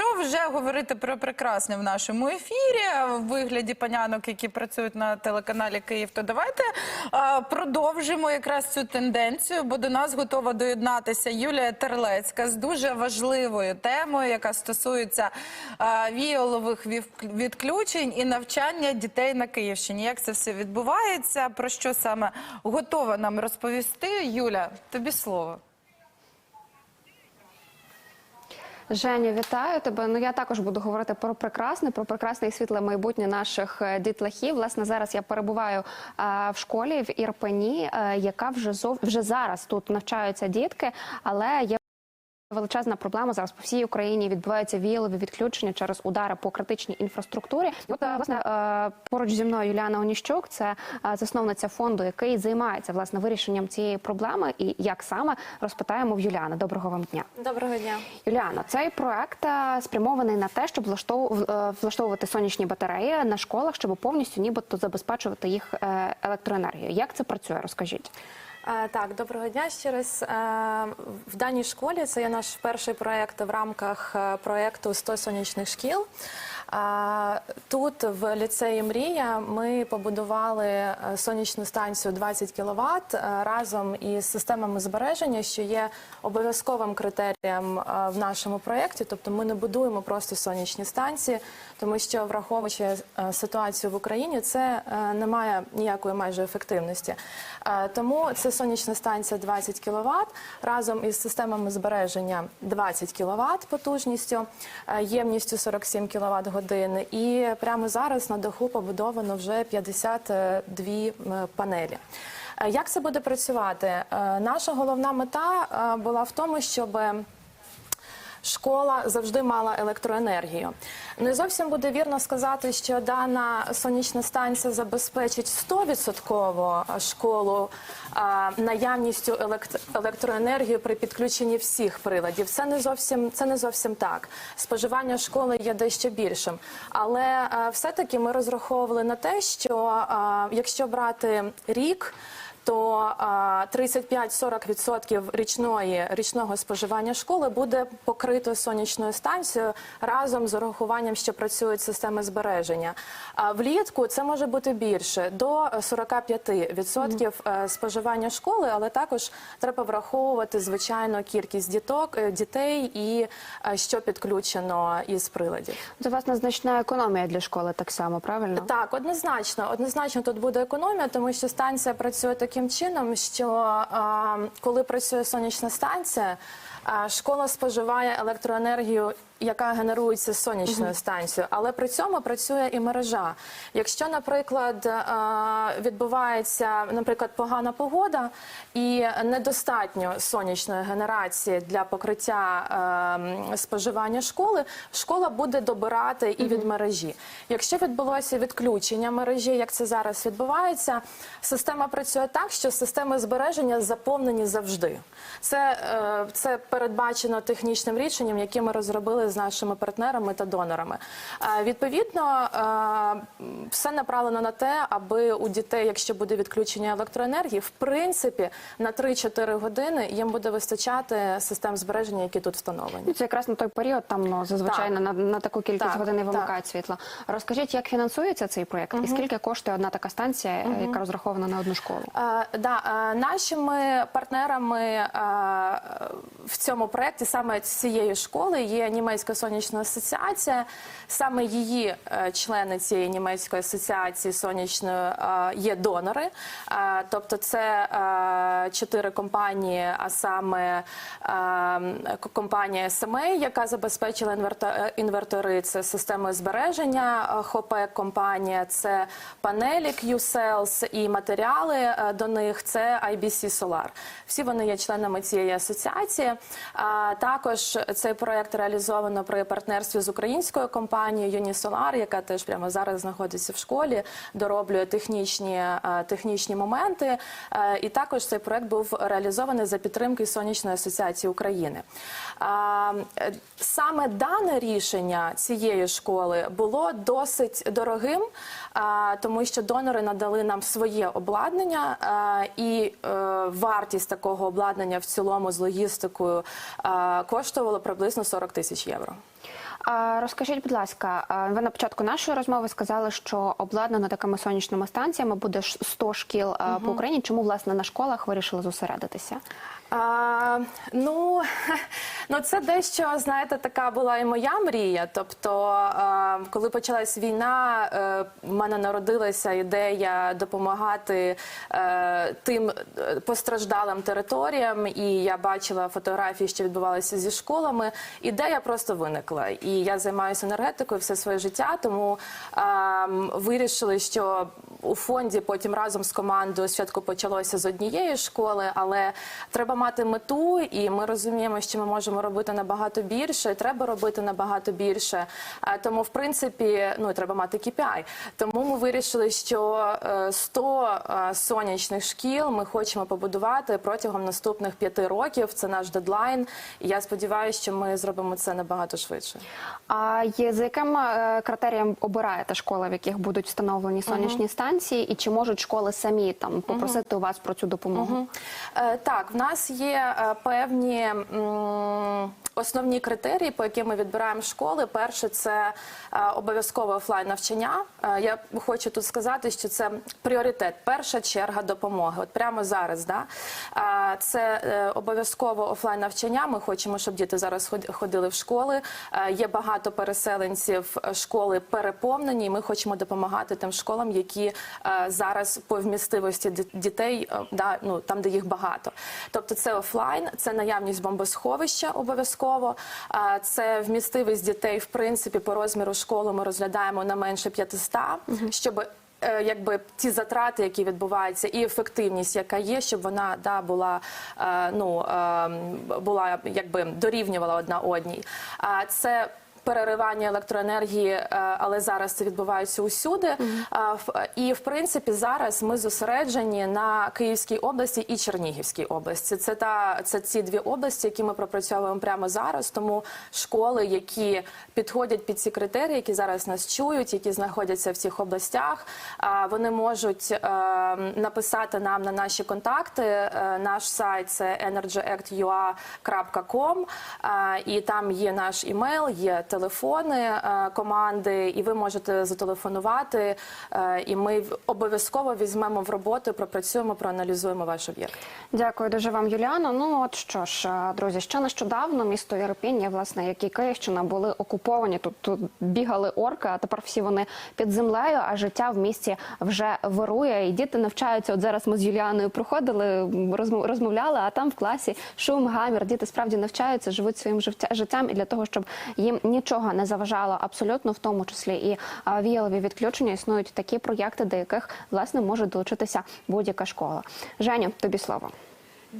якщо вже говорити про прекрасне в нашому ефірі в вигляді панянок, які працюють на телеканалі Київ, то давайте продовжимо якраз цю тенденцію, бо до нас готова доєднатися Юлія Терлецька з дуже важливою темою, яка стосується віолових відключень і навчання дітей на Київщині. Як це все відбувається? Про що саме готова нам розповісти? Юля, тобі слово. Женя, вітаю тебе. Ну я також буду говорити про прекрасне, про прекрасне і світле майбутнє наших е, дітлахів. Власне, зараз я перебуваю е, в школі в Ірпені, е, яка вже зов... вже зараз тут навчаються дітки, але є. Величезна проблема зараз по всій Україні відбуваються віялові відключення через удари по критичній інфраструктурі. І от е, власне е, поруч зі мною Юліана Оніщук, це е, засновниця фонду, який займається власне вирішенням цієї проблеми. І як саме розпитаємо в Юліани. Доброго вам дня. Доброго дня. Юліана, цей проект спрямований на те, щоб влаштов- влаштовувати сонячні батареї на школах, щоб повністю нібито забезпечувати їх електроенергією. Як це працює? Розкажіть. Е, Так, доброго дня ще раз. Е, В даній школі це є наш перший проєкт в рамках е, проєкту «100 сонячних шкіл. Е, Тут в ліцеї Мрія ми побудували е, сонячну станцію 20 кВт разом із системами збереження, що є обов'язковим критерієм е, в нашому проєкті. Тобто ми не будуємо просто сонячні станції, тому що враховуючи е, ситуацію в Україні, це е, не має ніякої майже ефективності. Е, Тому це сонячна станція 20 кВт разом із системами збереження 20 кВт потужністю, е, ємністю 47 кВт годин. І прямо зараз на даху побудовано вже 52 панелі. Е, Як це буде працювати? Е, Наша головна мета е, була в тому, щоб школа завжди мала електроенергію. Не зовсім буде вірно сказати, що дана сонячна станція забезпечить 100% школу а, наявністю елект- електроенергії при підключенні всіх приладів. Це не зовсім це не зовсім так. Споживання школи є дещо більшим, але а, все-таки ми розраховували на те, що а, якщо брати рік то а, 35-40% річної річного споживання школи буде покрито сонячною станцією разом з урахуванням, що працюють системи збереження. А влітку це може бути більше до 45% е, споживання школи, але також треба враховувати звичайно кількість діток е, дітей і е, що підключено із приладів. Це власне значна економія для школи, так само, правильно? Так, однозначно, однозначно тут буде економія, тому що станція працює таким чином, що коли працює сонячна станція, школа споживає електроенергію. Яка генерується сонячною станцією, але при цьому працює і мережа. Якщо, наприклад, відбувається, наприклад, погана погода і недостатньо сонячної генерації для покриття ем, споживання школи, школа буде добирати і від мережі. Якщо відбулося відключення мережі, як це зараз відбувається, система працює так, що системи збереження заповнені завжди. Це, е, це передбачено технічним рішенням, яке ми розробили з нашими партнерами та донорами. Е, Відповідно, е, все направлено на те, аби у дітей, якщо буде відключення електроенергії, в принципі на 3-4 години їм буде вистачати систем збереження, які тут встановлені. Ну, Це якраз на той період, там ну, зазвичай Так. на, на таку кількість Так, годин і так. світло. Розкажіть, як фінансується цей проєкт і скільки коштує одна така станція, е, яка розрахована на одну школу? Е, да, е, нашими партнерами е, в цьому проєкті саме цієї школи є німецька сонячна асоціація. Саме її е, члени цієї німецької асоціації сонячної е, є донори. Е, тобто це чотири компанії, а саме компанія SMA, яка забезпечила інвертори, це системи збереження, е, Хопек компанія, це панелі Q-Cells і матеріали до них це IBC Solar. Всі вони є членами цієї асоціації. Також цей проект реалізовано при партнерстві з українською компанією Unisolar, яка теж прямо зараз знаходиться в школі, дороблює технічні, е, технічні моменти. Е, І також цей проект був реалізований за підтримки Сонячної асоціації України. Саме дане рішення цієї школи було досить дорогим, тому що донори надали нам своє обладнання, і е, вартість такого обладнання в цілому з логістикою а, коштувала приблизно 40 тисяч євро. Розкажіть, будь ласка, ви на початку нашої розмови сказали, що обладнано такими сонячними станціями буде ш- 100 шкіл угу. по Україні. Чому власне на школах вирішили зосередитися? А, ну, ну, це дещо, знаєте, така була і моя мрія. Тобто, а, коли почалась війна, е, в мене народилася ідея допомагати е, тим е, постраждалим територіям, і я бачила фотографії, що відбувалися зі школами. Ідея просто виникла. І я займаюся енергетикою все своє життя, тому а, вирішили, що у фонді потім разом з командою спочатку почалося з однієї школи, але треба мати мету, і ми розуміємо, що ми можемо робити набагато більше, і треба робити набагато більше. А, Тому, в принципі, ну треба мати KPI. Тому ми вирішили, що е, 100 е, сонячних шкіл ми хочемо побудувати протягом наступних п'яти років. Це наш дедлайн. І я сподіваюся, що ми зробимо це набагато швидше. А є за яким е, критерієм обираєте школи, в яких будуть встановлені сонячні станції, і чи можуть школи самі там попросити у вас про цю допомогу? Е, Так, в нас є е, певні основні критерії, по яким ми відбираємо школи. Перше це е, обов'язкове офлайн навчання. Е, Я хочу тут сказати, що це пріоритет, перша черга допомоги. От прямо зараз, да? Це обов'язково офлайн навчання. Ми хочемо, щоб діти зараз ход- ходили в школи. Є багато переселенців, школи переповнені. і Ми хочемо допомагати тим школам, які зараз по вмістивості дітей, да, ну там, де їх багато. Тобто це офлайн, це наявність бомбосховища обов'язково. Це вмістивість дітей, в принципі, по розміру школи ми розглядаємо на менше 500, щоб е, Якби ті затрати, які відбуваються, і ефективність, яка є, щоб вона да була е, ну е, була якби дорівнювала одна одній. А це переривання електроенергії, е, але зараз це відбувається усюди. І в принципі зараз ми зосереджені на Київській області і Чернігівській області. Це та це ці дві області, які ми пропрацьовуємо прямо зараз. Тому школи, які підходять під ці критерії, які зараз нас чують, які знаходяться в цих областях, вони можуть е, написати нам на наші контакти. Е, Наш сайт це energyactua.com, і там є наш імейл, є телефони е, команди, і ви можете зателефонувати. е, І ми обов'язково візьмемо в роботу, пропрацюємо, проаналізуємо ваш об'єкт. Дякую дуже вам, Юліано. Ну от що ж, е, друзі, ще нещодавно місто Ірпінь, власне, як і Київщина, були окуповані. Тут, тут бігали орки, а тепер всі вони під землею, а життя в місті вже вирує. І діти навчаються. От зараз ми з Юліаною проходили, розмов- розмовляли, а там в класі шум, гамір. Діти справді навчаються, живуть своїм життям, і для того, щоб їм нічого не заважало, абсолютно в тому числі і віялові відключення, існують такі проєкти, до яких власне може долучитися будь-яка школа. Женю, тобі слово.